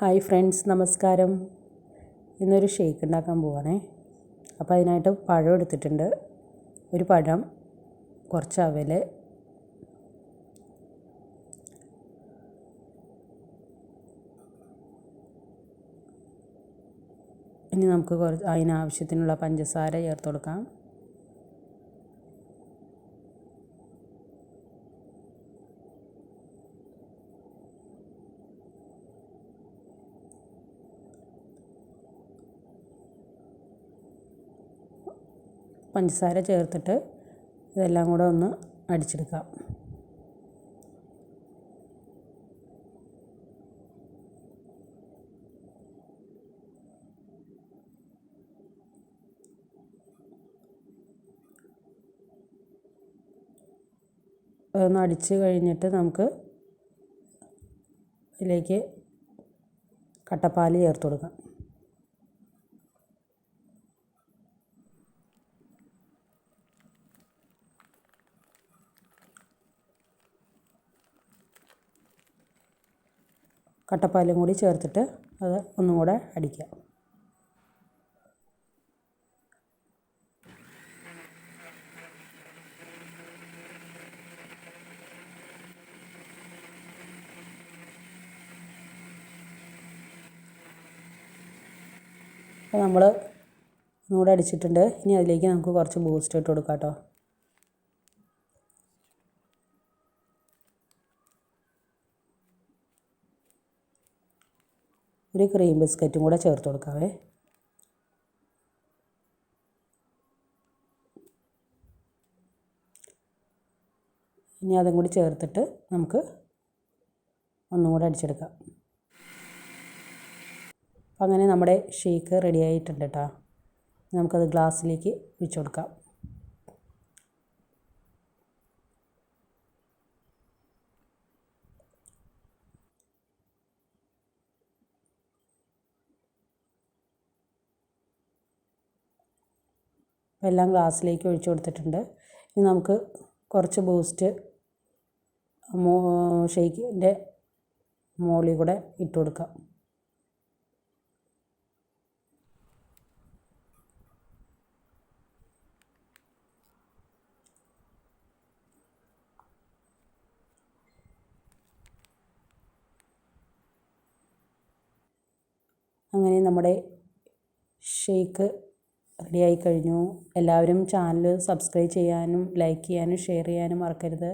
Hi friends നമസ്കാരം. ഇന്നൊരു shake ഉണ്ടാക്കാൻ പോവാണേ. അപ്പോൾ അതിനായിട്ട് പഴം എടുത്തിട്ടുണ്ട്. ഒരു പഴം കുറച്ച് അവൽ ഇനി നമുക്ക് കുറച്ച് അതിനാവശ്യത്തിനുള്ള പഞ്ചസാര ചേർത്ത് കൊടുക്കാം. പഞ്ചസാര ചേർത്തിട്ട് ഇതെല്ലാം കൂടെ ഒന്ന് അടിച്ചെടുക്കാം. അതൊന്ന് അടിച്ച് കഴിഞ്ഞിട്ട് നമുക്ക് ഇതിലേക്ക് കട്ടപ്പാൽ ചേർത്ത് കൊടുക്കാം. കട്ടപ്പാലും കൂടി ചേർത്തിട്ട് അത് ഒന്നും കൂടെ അടിക്കുക. അപ്പോൾ നമ്മൾ ഒന്നുകൂടെ അടിച്ചിട്ടുണ്ട്. ഇനി അതിലേക്ക് നമുക്ക് കുറച്ച് ബൂസ്റ്റ് ഇട്ട് കൊടുക്കാം കേട്ടോ. ഒരു ക്രീം ബിസ്ക്കറ്റും കൂടെ ചേർത്ത് കൊടുക്കാവേ. ഇനി അതും കൂടി ചേർത്തിട്ട് നമുക്ക് ഒന്നും കൂടെ അടിച്ചെടുക്കാം. അപ്പം അങ്ങനെ നമ്മുടെ ഷേക്ക് റെഡി ആയിട്ടുണ്ട് കേട്ടോ നമുക്കത് ഗ്ലാസ്സിലേക്ക് ഒഴിച്ചു കൊടുക്കാം. എല്ലാം ഗ്ലാസ്സിലേക്ക് ഒഴിച്ചു കൊടുത്തിട്ടുണ്ട്. ഇനി നമുക്ക് കുറച്ച് ബൂസ്റ്റ് മോ ഷേക്കിന്റെ മുകളിൽ കൂടെ ഇട്ട് കൊടുക്കാം. അങ്ങനെ നമ്മുടെ ഷേക്ക് റെഡിയായി കഴിഞ്ഞു. എല്ലാവരും ചാനൽ സബ്സ്ക്രൈബ് ചെയ്യാനും ലൈക്ക് ചെയ്യാനും ഷെയർ ചെയ്യാനും മറക്കരുത്.